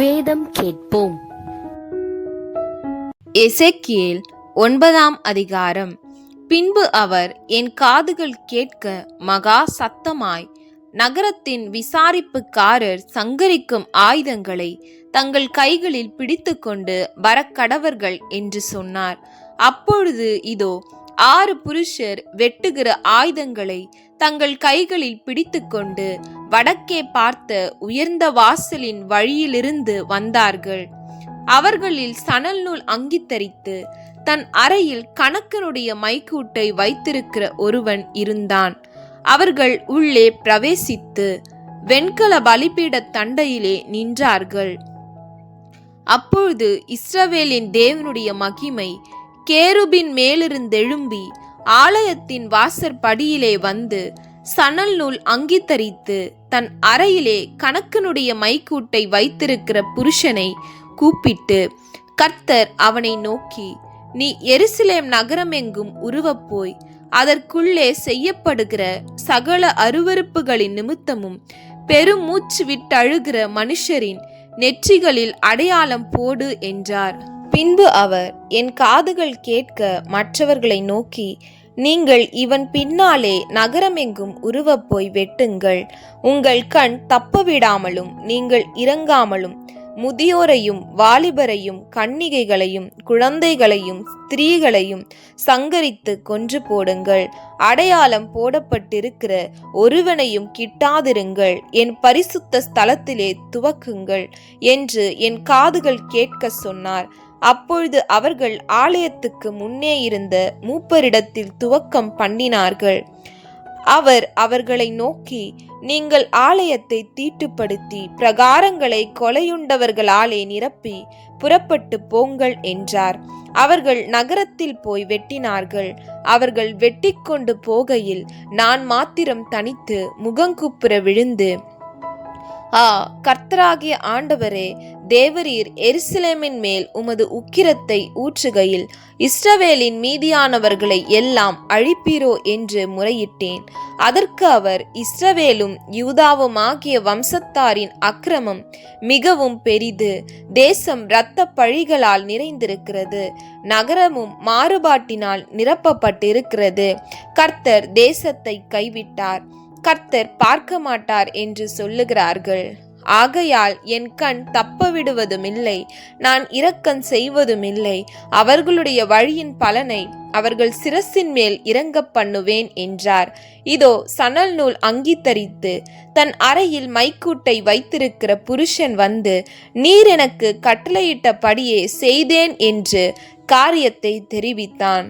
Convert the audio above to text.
வேதம் கேட்போம். எசேக்கியேல் ஒன்பதாம் அதிகாரம். பின்பு அவர் என் காதுகள் கேட்க மகா சத்தமாய் நகரத்தின் விசாரிப்புக்காரர் சங்கரிக்கும் ஆயுதங்களை தங்கள் கைகளில் பிடித்துக்கொண்டு வரக்கடவர்கள் என்று சொன்னார். அப்பொழுது இதோ ஆறு புருஷர் வெட்டுகிற ஆயுதங்களை தங்கள் கைகளில் பிடித்துக்கொண்டு வடக்கே பார்த்த உயர்ந்த வாசலின் வழியிலிருந்து வந்தார்கள். அவர்களில் சணல் நூல் அங்கித்தரித்து தன் அறையில் கணக்கனுடைய மைக்கூட்டை வைத்திருக்கிற ஒருவன் இருந்தான். அவர்கள் உள்ளே பிரவேசித்து வெண்கல பலிபீட தண்டையிலே நின்றார்கள். அப்பொழுது இஸ்ரவேலின் தேவனுடைய மகிமை கேருபின் மேலிருந்தெழும்பி ஆலயத்தின் வாசற்படியிலே வந்து சணல் நூல் அங்கீத்தரித்து தன் அறையிலே கணக்கனுடைய மைக்கூட்டை வைத்திருக்கிற புருஷனை கூப்பிட்டு கர்த்தர் அவனை நோக்கி நீ எருசலேம் நகரமெங்கும் உருவப்போய் அதற்குள்ளே செய்யப்படுகிற சகல அருவருப்புகளின் நிமித்தமும் பெருமூச்சு விட்டழுகிற மனுஷரின் நெற்றிகளில் அடையாளம் போடு என்றார். பின்பு அவர் என் காதுகள் கேட்க மற்றவர்களை நோக்கி நீங்கள் இவன் பின்னாலே நகரமெங்கும் உருவப்போய் வெட்டுங்கள். உங்கள் கண் தப்பவிடாமலும் நீங்கள் இறங்காமலும் முதியோரையும் வாலிபரையும் கன்னிகைகளையும் குழந்தைகளையும் ஸ்திரீகளையும் சங்கரித்து கொன்று போடுங்கள். அடையாளம் போடப்பட்டிருக்கிற ஒருவனையும் கிட்டாதிருங்கள். என் பரிசுத்த ஸ்தலத்திலே துவக்குங்கள் என்று என் காதுகள் கேட்க சொன்னார். அப்பொழுது அவர்கள் ஆலயத்துக்கு முன்னே இருந்த மூப்பரிடத்தில் துவக்கம் பண்ணினார்கள். அவர் அவர்களை நோக்கி நீங்கள் ஆலயத்தை தீட்டுப்படுத்தி பிரகாரங்களை கொலையுண்டவர்களாலே நிரப்பி புறப்பட்டு போங்கள் என்றார். அவர்கள் நகரத்தில் போய் வெட்டினார்கள். அவர்கள் வெட்டிக்கொண்டு போகையில் நான் மாத்திரம் தனித்து முகங்குப்புற விழுந்து ஆ கர்த்தராகிய ஆண்டவரே தேவரீர் எருசலேமின் மேல் உமது உக்கிரத்தை ஊற்றுகையில் இஸ்ரவேலின் மீதியானவர்களை எல்லாம் அழிப்பீரோ என்று முறையிட்டேன். அதற்கு அவர் இஸ்ரவேலும் யூதாவும் ஆகிய வம்சத்தாரின் அக்கிரமம் மிகவும் பெரிது. தேசம் இரத்த பழிகளால் நிறைந்திருக்கிறது. நகரமும் மாறுபாட்டினால் நிரப்பப்பட்டிருக்கிறது. கர்த்தர் தேசத்தை கைவிட்டார். கர்த்தர் பார்க்க மாட்டார் என்று சொல்லுகிறார்கள். ஆகையால் என் கண் தப்ப விடுவதுமில்லை நான் இரக்கம் செய்வதுமில்லை அவர்களுடைய வழியின் பலனை அவர்கள் சிரசின் மேல் இறங்க பண்ணுவேன் என்றார். இதோ சணல் நூல் அங்கீத்தரித்து தன் அறையில் மைக்கூட்டை வைத்திருக்கிற புருஷன் வந்து நீர் எனக்கு கட்டளையிட்டபடியே செய்தேன் என்று காரியத்தை தெரிவித்தான்.